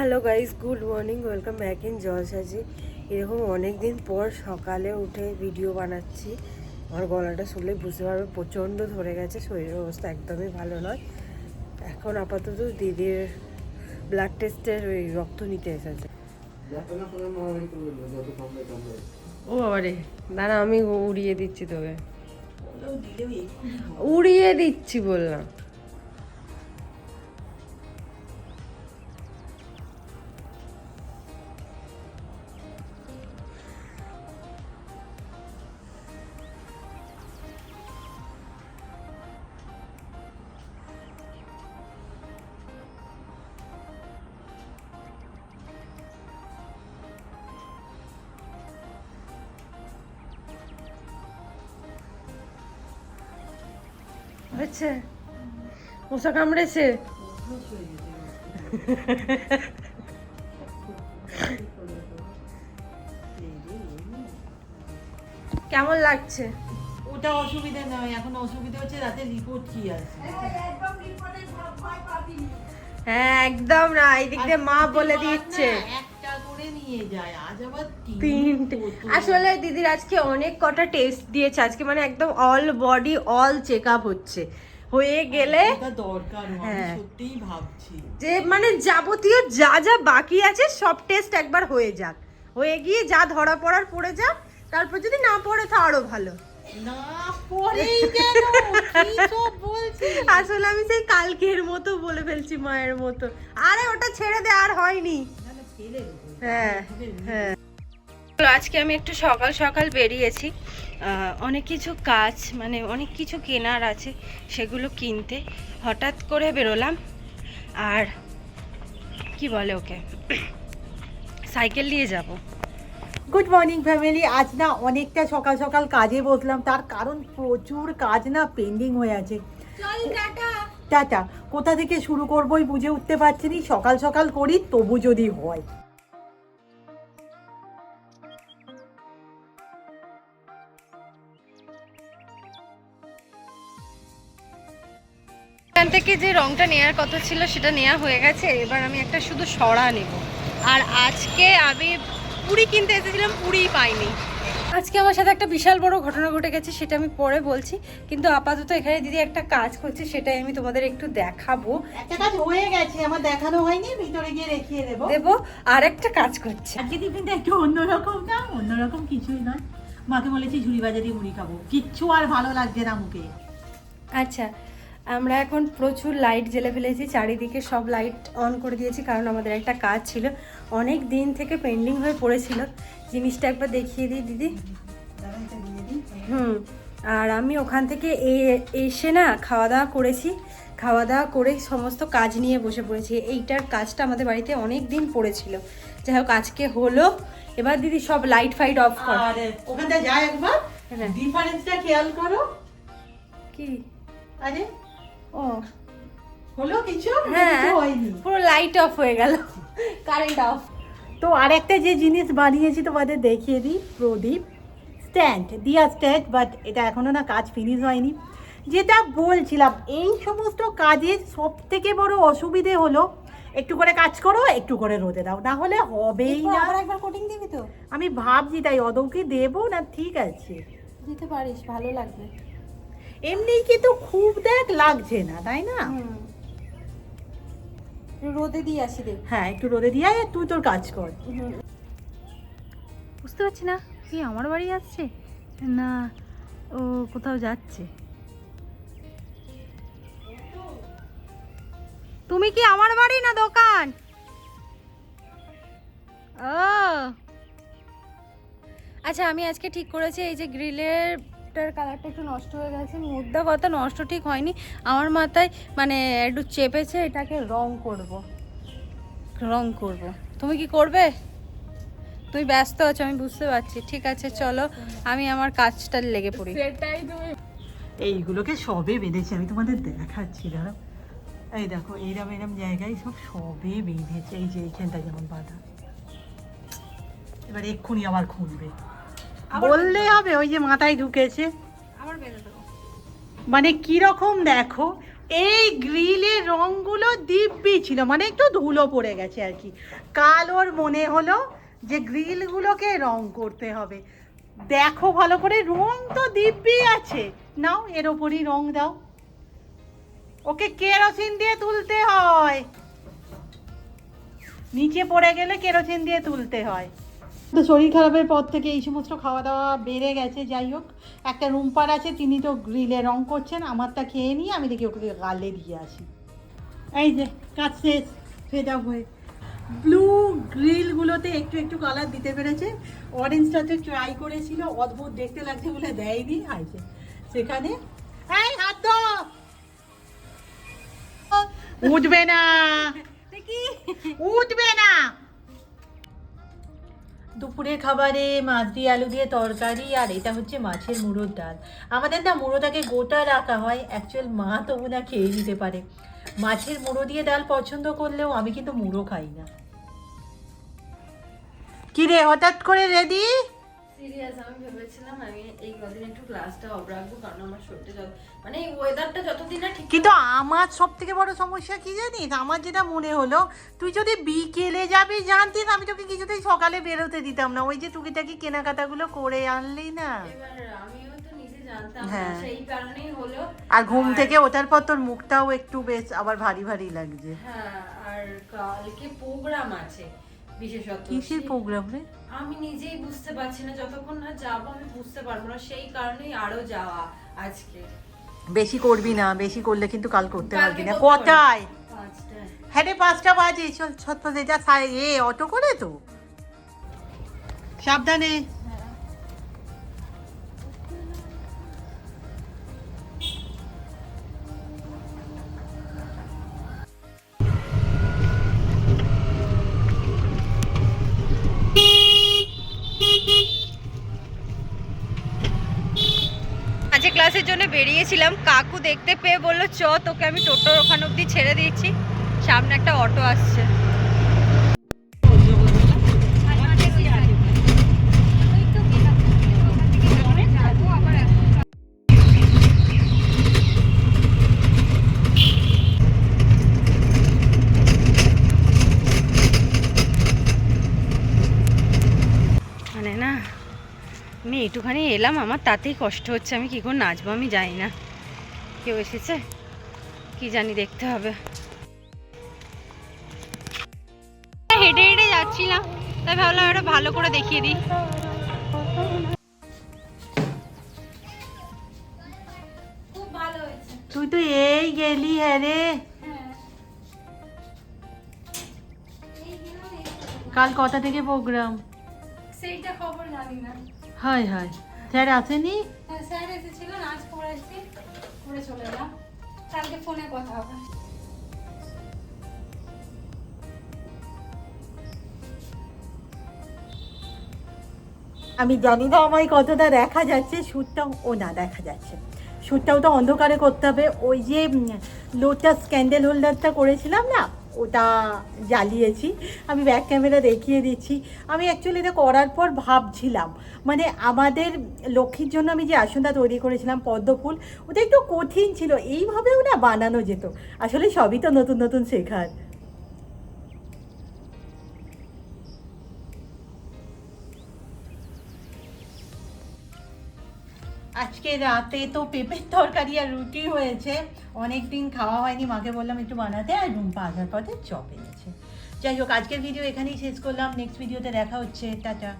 Hello guys good morning welcome back in জলসাজি এরকম অনেক দিন পর সকালে উঠে ভিডিও বানাচ্ছি। আমার গলাটা শুনলে বুঝতে পারবে প্রচণ্ড ধরে গেছে শরীরের অবস্থা একদমই ভালো নয়। এখন আপাতত দিদির ব্লাড টেস্টের ওই রক্ত নিতে এসেছে। ও বাবা রে। দাঁড়া আমি উড়িয়ে দিচ্ছি তোকে। উড়িয়ে দিচ্ছি বললাম। আচ্ছা মশা কামড়েছে কেমন লাগছে ওটা অসুবিধা নয় এখন অসুবিধা হচ্ছে রাতে রিপোর্ট কি আছে হ্যাঁ একদম না এদিক দিয়ে মা বলে দিচ্ছে করে নিয়ে যায়। আজ আবার তিনটে আসলে দিদির আজকে অনেক কটা টেস্ট দিয়েছে। আজকে মানে একদম all body all check up হচ্ছে। হয়ে গেলে হ্যাঁ। যে মানে যাবতীয় যা যা বাকি আছে সব টেস্ট একবার হয়ে যাক। হয়ে গিয়ে যা ধরা পড়ার পড়ে যাক তারপর যদি না পড়ে তো আরও ভালো। আসলে আমি সেই কালকের মতো বলে ফেলছি মায়ের মতো। আরে ওটা ছেড়ে দে আর হয়নি। হ্যাঁ হ্যাঁ। আজকে আমি একটু সকাল সকাল বেরিয়েছি। অনেক কিছু কাজ মানে অনেক কিছু কেনার আছে সেগুলো কিনতে। হঠাৎ করে বেরোলাম। আর কি বলে ওকে? সাইকেল নিয়ে যাব। গুড মর্নিং ফ্যামিলি আজ না অনেকটা সকাল সকাল কাজে বসলাম। তার কারণ প্রচুর কাজ না পেন্ডিং হয়ে আছে। টাটা। কোথা থেকে শুরু করবোই বুঝে উঠতে পারছি নি। সকাল সকাল করি, তবু যদি হয়। এখান থেকে যে রংটা নেওয়ার কথা ছিল, সেটা নেওয়া হয়ে গেছে। এবার আমি একটা শুধু সরা নেব। আর আজকে আমি পুরি কিনতে এসেছিলাম পুরিই পাইনি। আজকে আমার সাথে একটা বিশাল বড় ঘটনা ঘটে গেছে সেটা আমি পরে বলছি। কিন্তু আপাতত এখানে দিদি একটা কাজ করছে সেটাই আমি তোমাদের একটু দেখাবো। একটা কাজ হয়ে গেছে আমার দেখানো হয়নি ভিতরে গিয়ে রেখিয়ে দেবো। দেবো আর একটা কাজ করছে। আজকে টিফিনটা একটু অন্যরকম না? অন্যরকম কিছুই নয়। মাকে বলেছি ঝুড়ি বাজারি মুড়ি খাব। কিচ্ছু আর ভালো লাগছে না মুখে। আচ্ছা আমরা এখন প্রচুর লাইট জ্বেলে ফেলেছি চারিদিকে সব লাইট অন করে দিয়েছি কারণ আমাদের একটা কাজ ছিল। অনেক দিন থেকে পেন্ডিং হয়ে পড়েছিল। জিনিসটা একবার দেখিয়ে দিই দিদি। হুম আর আমি ওখান থেকে এসে না খাওয়া দাওয়া করেছি। খাওয়া দাওয়া করে সমস্ত কাজ নিয়ে বসে পড়েছি। এইটার কাজটা আমাদের বাড়িতে অনেক দিন পড়েছিল। যাই হোক আজকে হলো। এবার দিদি সব লাইট ফাইট অফ কর। ওখানটা যাই একবার। হ্যাঁ। ডিফারেন্সটা খেয়াল করো। কি? আরে ও। হলো কিছু? হ্যাঁ পুরো লাইট অফ হয়ে গেল। কারেন্ট অফ তো আরেকটা যে জিনিস বানিয়েছি তোমাদের দেখিয়ে দিই প্রদীপ। স্ট্যান্ড দিয়া স্ট্যান্ড বাট এটা এখনও না কাজ ফিনিশ হয়নি। যেটা বলছিলাম এই সমস্ত কাজের সব থেকে বড় অসুবিধে হলো একটু করে কাজ করো একটু করে রোদে দাও। না হলে হবেই না। একবার কোটিং দিবি তো? আমি ভাবছি তাই অদৌকে দেবো না ঠিক আছে। দিতে পারিস ভালো লাগবে। এমনি কিন্তু খুব দেখ লাগছে না তাই না? রোদে দিয়ে আসি দেখ। হ্যাঁ একটু রোদে দিয়ে আয়, তুই তোর কাজ কর। বুঝতে পারছি না কি আমার বাড়ি আসছে না ও কোথাও যাচ্ছে। তুমি কি আমার বাড়ি না দোকান? ও। আচ্ছা আমি আজকে ঠিক করেছি এই যে গ্রিলের কালারটা একটু নষ্ট হয়ে গেছে। মুদ্রা কথা নষ্ট ঠিক হয়নি। আমার মাথায় মানে একটু চেপেছে এটাকে রং করব। রং করব। তুমি কি করবে? তুমি ব্যস্ত আছো আমি বুঝতে পারছি। ঠিক আছে চলো। আমি আমার কাজটা লেগে পড়ি। এইগুলোকে সবে বেঁধেছি আমি তোমাদের দেখাচ্ছি দাঁড়াও। এই দেখো এইরম এরম জায়গায় সব সবে বেঁধেছে এই যে এইখানটা যেমন বাঁধা। এবার এক্ষুনি আবার খুলবে বললে হবে ওই যে মাথায় ঢুকেছে। মানে কীরকম দেখো এই গ্রিলের রঙগুলো দিব্যি ছিল মানে একটু ধুলো পড়ে গেছে আর কি। কাল ওর মনে হলো যে গ্রিলগুলোকে রং করতে হবে। দেখো ভালো করে রং তো দিব্যি আছে। নাও এর ওপরই রং দাও। ওকে কেরোসিন দিয়ে তুলতে হয়। নিচে পড়ে গেলে কেরোসিন দিয়ে তুলতে হয়। তো শরীর খারাপের পর থেকে এই সমস্ত খাওয়া দাওয়া বেড়ে গেছে যাই হোক। একটা রুমপার আছে তিনি তো গ্রিলে রং করছেন আমারটা খেয়ে নিয়ে আমি দেখি ওকে গালে দিয়ে আসি। এই যে কাজ শেষ ফেড আপ হয়ে ব্লু গ্রিলগুলোতে একটু একটু কালার দিতে পেরেছে। অরেঞ্জটাতে ট্রাই করেছিল অদ্ভুত দেখতে লাগছে বলে দেয়নি। আছে সেখানে এই হাত উঠবে না। দেখি। উঠবে না। দুপুরের খাবারে মাছ দিয়ে আলু দিয়ে তরকারি, আর এটা হচ্ছে মাছের মুড়োর ডাল। আমাদের না মুড়োটাকে গোটা রাখা হয়। অ্যাকচুয়াল মা তবু না খেয়ে নিতে পারে। মাছের মুড়ো দিয়ে ডাল পছন্দ করলেও আমি কিন্তু মুড়ো খাই না। কি রে, হঠাৎ করে রেডি সিরিয়াস আমি ভেবেছিলাম আমি এই কদিন একটু ক্লাসটা অফ রাখব কারণ আমার শরীরটা যত মানে এই ওয়েদারটা যতদিন না ঠিক কিন্তু আমার সব থেকে বড় সমস্যা কি জানিস? আমার যেটা মনে হলো তুই যদি বিকেলে যাবি জানতিস আমি তোকে কিছুতেই সকালে বেরোতে দিতাম না। ওই যে টুকিটাকি কেনাকাটাগুলো করে আনলি না। এবার আমিও তো নিজে জানতাম না, হ্যাঁ। সেই কারণেই হলো। আর ঘুম থেকে ওঠার পর তোর মুখটাও একটু বেশ আবার ভারী ভারী লাগছে। হ্যাঁ আর কালকে প্রোগ্রাম আছে। বিশেষত কিসের প্রোগ্রাম? রে আমি নিজেই বুঝতে পারছি না যতক্ষণ না যাব আমি বুঝতে পারব না সেই কারণেই আরও যাওয়া আজকে। বেশি করবি না বেশি করলে কিন্তু কাল করতে পারবি না। পাঁচটায়। হ্যাঁ রে পাঁচটা বাজে চল ছত্র যেটা সাই- এ অটো করে তো। সাবধানে। ক্লাসের জন্য বেরিয়েছিলাম। কাকু দেখতে পেয়ে বলল, চ, তোকে আমি টোটোর ওখান অব্দি ছেড়ে দিয়েছি সামনে একটা অটো আসছে। একটুখানি এলাম আমার তাতেই কষ্ট হচ্ছে আমি কী করে নাচবো আমি জানি না। কেউ এসেছে? কি জানি দেখতে হবে। হেঁটে হেঁটে যাচ্ছিলাম তাই ভাবলাম এটা ভালো করে দেখিয়ে দিই। খুব ভালো হয়েছে তুই তো এই গেলি হ্যাঁ রে। কাল কটা থেকে প্রোগ্রাম সেইটা খবর জানি না। হায় হায়। স্যার আসেনি? হ্যাঁ স্যার এসেছিল নাচ করেছি করে চলে এলাম। কালকে ফোনে কথা হবে। আমি জানি না আমায় কতটা দেখা যাচ্ছে শ্যুটটাও ও না দেখা যাচ্ছে। শ্যুটটাও তো অন্ধকারে করতে হবে। ওই যে লোটাস ক্যান্ডেল হোল্ডারটা করেছিলাম না? ওটা জ্বালিয়েছি। আমি ব্যাক ক্যামেরা দেখিয়ে দিচ্ছি। আমি অ্যাকচুয়ালি এটা করার পর ভাবছিলাম মানে আমাদের লক্ষ্মীর জন্য আমি যে আসনটা তৈরি করেছিলাম, পদ্মফুল, ওটা একটু কঠিন ছিল। এইভাবেও না বানানো যেত। আসলে সবই তো নতুন নতুন শেখার। আজকে রাতে তো পেঁপের তরকারি আর রুটি হয়েছে। অনেক দিন খাওয়া হয়নি, মাকে বললাম একটু বানাতে, আর রুম্পা আসার পথে চপ এনেছে। যাই হোক, আজকের ভিডিও এখানেই শেষ করলাম নেক্সট ভিডিওতে দেখা হচ্ছে, টাটা।